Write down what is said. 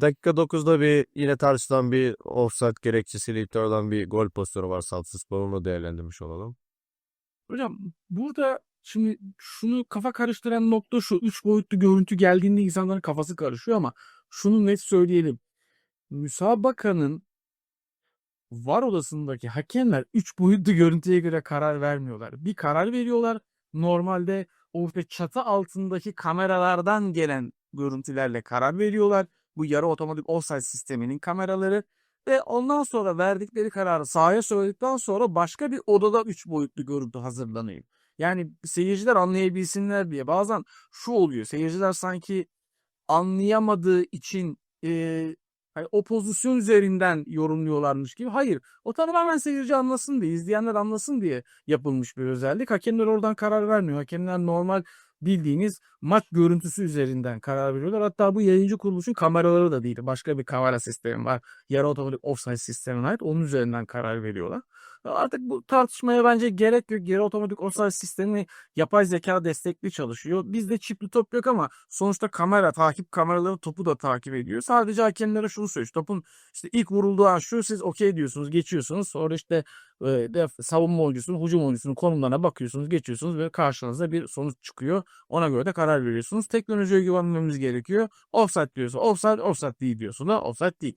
Dakika 9'da bir yine tartışılan bir offside gerekçesiyle iptal olan bir gol pozisyonu var Samsunspor. Onu değerlendirmiş olalım. Hocam burada şimdi şunu kafa karıştıran nokta şu. Üç boyutlu görüntü geldiğinde insanların kafası karışıyor ama şunu net söyleyelim. Müsabakanın var odasındaki hakemler üç boyutlu görüntüye göre karar vermiyorlar. Bir karar veriyorlar. Normalde o çatı altındaki kameralardan gelen görüntülerle karar veriyorlar. Bu yarı otomatik offside sisteminin kameraları. Ve ondan sonra verdikleri kararı sahaya söyledikten sonra başka bir odada üç boyutlu görüntü hazırlanıyor. Yani seyirciler anlayabilsinler diye. Bazen şu oluyor. Seyirciler sanki anlayamadığı için eee, hani o pozisyon üzerinden yorumluyorlarmış gibi. Hayır. O tamamen seyirci anlasın diye, izleyenler anlasın diye yapılmış bir özellik. Hakemler oradan karar vermiyor. Hakemler normal bildiğiniz maç görüntüsü üzerinden karar veriyorlar. Hatta bu yayıncı kuruluşun kameraları da değil. Başka bir kamera sistemi var. Yarı otomatik offside sistemine ait. Onun üzerinden karar veriyorlar. Artık bu tartışmaya bence gerek yok. Yarı otomatik offside sistemi yapay zeka destekli çalışıyor. Bizde çipli top yok ama sonuçta kamera, takip kameraları topu da takip ediyor. Sadece hakemlere şunu söylüyor. Topun işte ilk vurulduğu an şu siz okey diyorsunuz, geçiyorsunuz. Sonra işte e, savunma oyuncusunun, hücum oyuncusunun konumlarına bakıyorsunuz, geçiyorsunuz ve karşınıza bir sonuç çıkıyor. Ona göre de karar veriyorsunuz. Teknolojiye güvenmemiz gerekiyor. Offside diyorsa offside, offside değil diyorsun da offside değil.